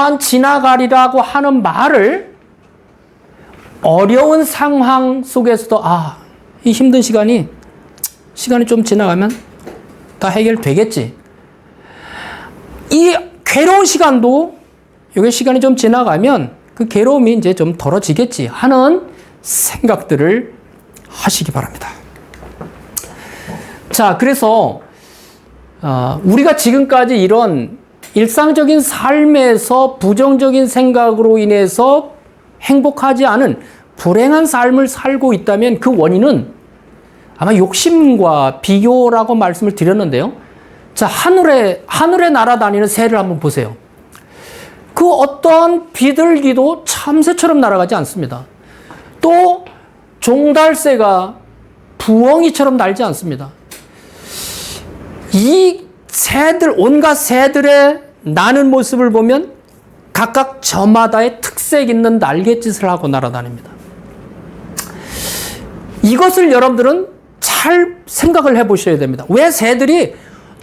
또한 지나가리라고 하는 말을 어려운 상황 속에서도 아, 이 힘든 시간이 시간이 좀 지나가면 다 해결되겠지. 이 괴로운 시간도 이게 시간이 좀 지나가면 그 괴로움이 이제 좀 덜어지겠지 하는 생각들을 하시기 바랍니다. 자, 그래서 어, 우리가 지금까지 이런 일상적인 삶에서 부정적인 생각으로 인해서 행복하지 않은 불행한 삶을 살고 있다면 그 원인은 아마 욕심과 비교라고 말씀을 드렸는데요. 자, 하늘에, 하늘에 날아다니는 새를 한번 보세요. 그 어떤 비둘기도 참새처럼 날아가지 않습니다. 또 종달새가 부엉이처럼 날지 않습니다. 이 새들, 온갖 새들의 나는 모습을 보면 각각 저마다의 특색 있는 날갯짓을 하고 날아다닙니다. 이것을 여러분들은 잘 생각을 해 보셔야 됩니다. 왜 새들이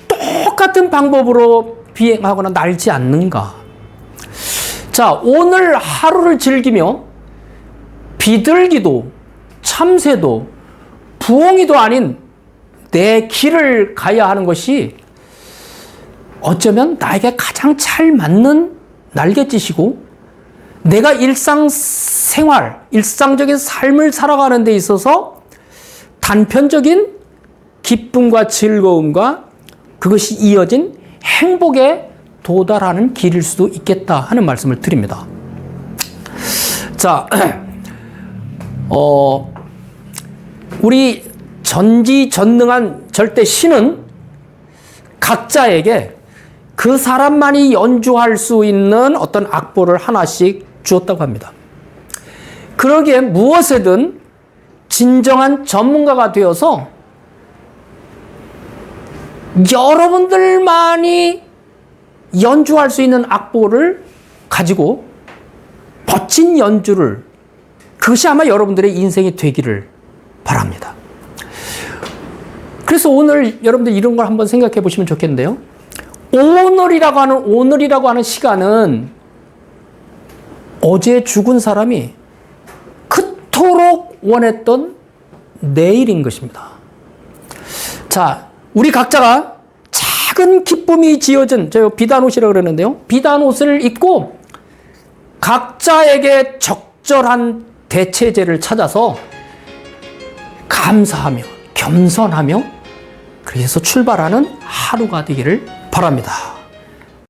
똑같은 방법으로 비행하거나 날지 않는가? 자, 오늘 하루를 즐기며 비둘기도 참새도 부엉이도 아닌 내 길을 가야 하는 것이 어쩌면 나에게 가장 잘 맞는 날갯짓이고 내가 일상 생활, 일상적인 삶을 살아가는 데 있어서 단편적인 기쁨과 즐거움과 그것이 이어진 행복에 도달하는 길일 수도 있겠다 하는 말씀을 드립니다. 자, 어, 우리 전지전능한 절대 신은 각자에게 그 사람만이 연주할 수 있는 어떤 악보를 하나씩 주었다고 합니다. 그러기에 무엇에든 진정한 전문가가 되어서 여러분들만이 연주할 수 있는 악보를 가지고 멋진 연주를 그것이 아마 여러분들의 인생이 되기를 바랍니다. 그래서 오늘 여러분들 이런 걸 한번 생각해 보시면 좋겠는데요. 오늘이라고 하는 오늘이라고 하는 시간은 어제 죽은 사람이 그토록 원했던 내일인 것입니다. 자, 우리 각자가 작은 기쁨이 지어진 저 비단 옷이라고 그러는데요. 비단 옷을 입고 각자에게 적절한 대체제를 찾아서 감사하며 겸손하며 그래서 출발하는 하루가 되기를 바랍니다.